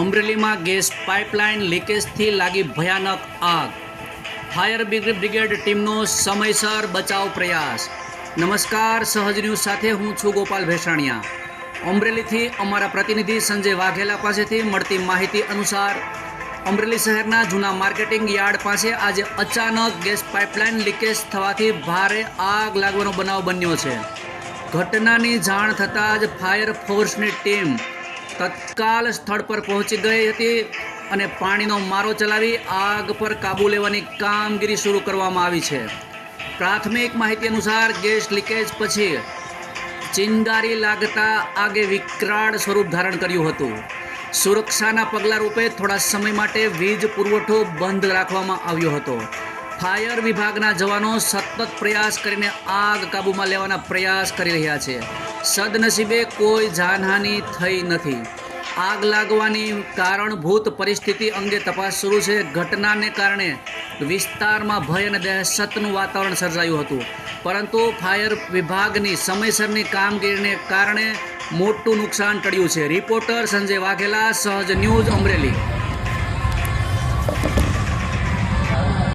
અમરેલીમાં gas pipeline લીકેજથી લાગી ભયાનક આગ. ફાયર બ્રિગેડ ટીમનો સમયસર બચાવ પ્રયાસ. નમસ્કાર, સહજ ન્યૂઝ સાથે હું છું ગોપાલ ભેસાણિયા. અમરેલીથી અમારા પ્રતિનિધિ સંજય વાઘેલા પાસેથી મળતી માહિતી અનુસાર, અમરેલી શહેરના જૂના માર્કેટિંગ યાર્ડ પાસે આજે અચાનક ગેસ પાઇપલાઇન લીકેજ થવાથી ભારે આગ લાગવાનો બનાવ બન્યો છે. ઘટનાની જાણ થતાં જ ફાયર ફોર્સની ટીમ તત્કાલ સ્થળ પર પહોંચી ગઈ હતી અને પાણીનો મારો ચલાવી આગ પર કાબૂ લેવાની કામગીરી શરૂ કરવામાં આવી છે. પ્રાથમિક માહિતી અનુસાર ગેસ લીકેજ પછી ચિંગારી લાગતા આગે વિકરાળ સ્વરૂપ ધારણ કર્યું હતું. સુરક્ષાના પગલાં રૂપે થોડા સમય માટે વીજ પુરવઠો બંધ રાખવામાં આવ્યો હતો. ફાયર વિભાગના જવાનો સતત પ્રયાસ કરીને આગ કાબૂમાં લેવાના પ્રયાસ કરી રહ્યા છે. સદનસીબે કોઈ જાનહાનિ થઈ નથી. આગ લાગવાની કારણભૂત પરિસ્થિતિ અંગે તપાસ શરૂ છે. ઘટનાને કારણે વિસ્તારમાં ભય અને દહેશતનું વાતાવરણ સર્જાયું હતું. પરંતુ ફાયર વિભાગની સમયસરની કામગીરીને કારણે મોટું નુકસાન ટળ્યું છે. રિપોર્ટર સંજય વાઘેલા, સહજ ન્યૂઝ અમરેલી.